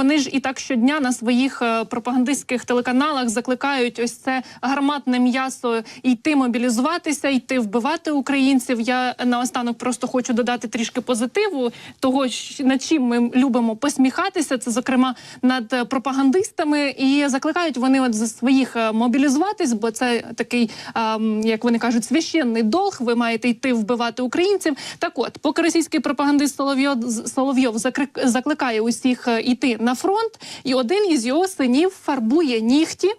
Вони ж і так щодня на своїх е, пропагандистських телеканалах закликають ось це гарматне м'ясо йти мобілізуватися, йти вбивати українців. Я наостанок просто хочу додати трішки позитиву того, над чим ми любимо посміхатися. Це зокрема над е, пропагандистами, і закликають вони от за своїх е, мобілізуватись, бо це такий, ем, як вони кажуть, священний долг. Ви маєте йти вбивати українців. Так, от, поки російський пропагандист Соловйов Соловйов закликає усіх йти на фронт, і один із його синів фарбує нігті.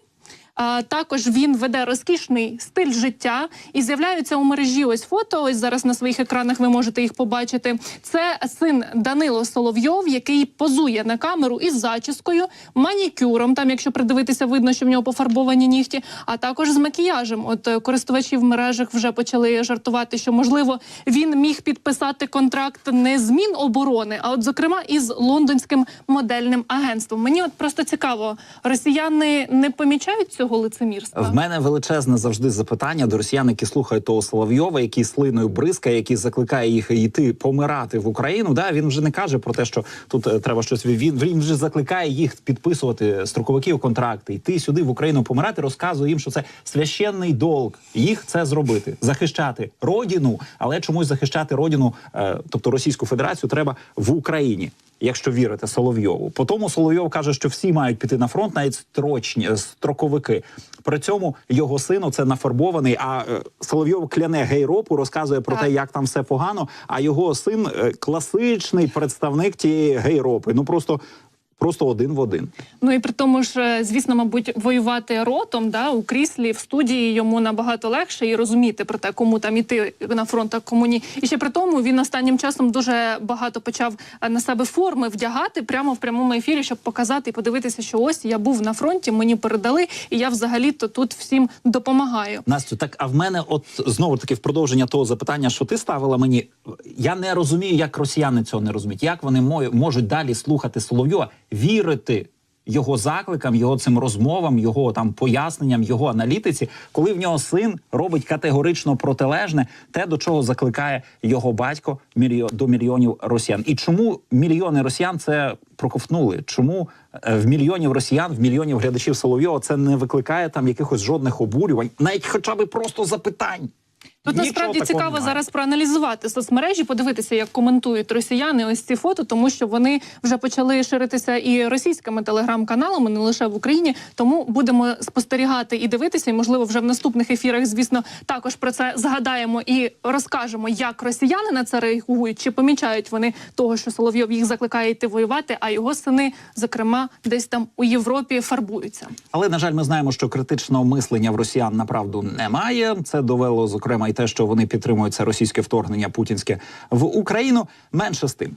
Також він веде розкішний стиль життя і з'являються у мережі ось фото. Ось зараз на своїх екранах ви можете їх побачити. Це син Данило Соловйов, який позує на камеру із зачіскою, манікюром. Там, якщо придивитися, видно, що в нього пофарбовані нігті, а також з макіяжем. От е, користувачі в мережах вже почали жартувати, що можливо він міг підписати контракт не з Міноборони, а от зокрема із лондонським модельним агентством. Мені от просто цікаво, росіяни не помічають цього лицемірства. В мене величезне завжди запитання до росіян, які слухають того Соловйова, який слиною бризкає, який закликає їх йти помирати в Україну. Да, він вже не каже про те, що тут е, треба щось. Він він вже закликає їх підписувати строковиків контракти, йти сюди в Україну помирати. Розказує їм, що це священний долг їх це зробити, захищати родину, але чомусь захищати родину, е, тобто Російську Федерацію, треба в Україні. Якщо вірити Соловйову, по тому Соловйов каже, що всі мають піти на фронт, навіть строчні е, строковики. При цьому його сину це нафарбований. А е, Соловйов кляне гейропу, розказує про Так. те, як там все погано. А його син е, класичний представник тієї гейропи. Ну просто, просто один в один. Ну і при тому ж, е, звісно, мабуть, воювати ротом да у кріслі в студії йому набагато легше і розуміти про те, кому там іти на фронт, а кому ні. І ще при тому він останнім часом дуже багато почав е, на себе форми вдягати прямо в прямому ефірі, щоб показати і подивитися, що ось я був на фронті, мені передали, і я взагалі то тут всім допомагаю. Настю, так а в мене, от знову таки в продовження того запитання, що ти ставила мені, я не розумію, як росіяни цього не розуміють. Як вони мо- можуть далі слухати Соловйова, вірити його закликам, його цим розмовам, його там поясненням, його аналітиці, коли в нього син робить категорично протилежне те, до чого закликає його батько до мільйонів росіян. І чому мільйони росіян це проковтнули? Чому е, в мільйонів росіян, в мільйонів глядачів Соловйова це не викликає там якихось жодних обурювань, навіть хоча б просто запитань? Тут Нічого насправді цікаво немає. зараз проаналізувати соцмережі, подивитися, як коментують росіяни ось ці фото, тому що вони вже почали ширитися і російськими телеграм-каналами, не лише в Україні. Тому будемо спостерігати і дивитися. І можливо, вже в наступних ефірах, звісно, також про це згадаємо і розкажемо, як росіяни на це реагують, чи помічають вони того, що Соловйов їх закликає йти воювати, а його сини, зокрема, десь там у Європі фарбуються. Але на жаль, ми знаємо, що критичного мислення в росіян направду немає. Це довело зокрема і те, що вони підтримують це російське вторгнення путінське в Україну. Менше з тим.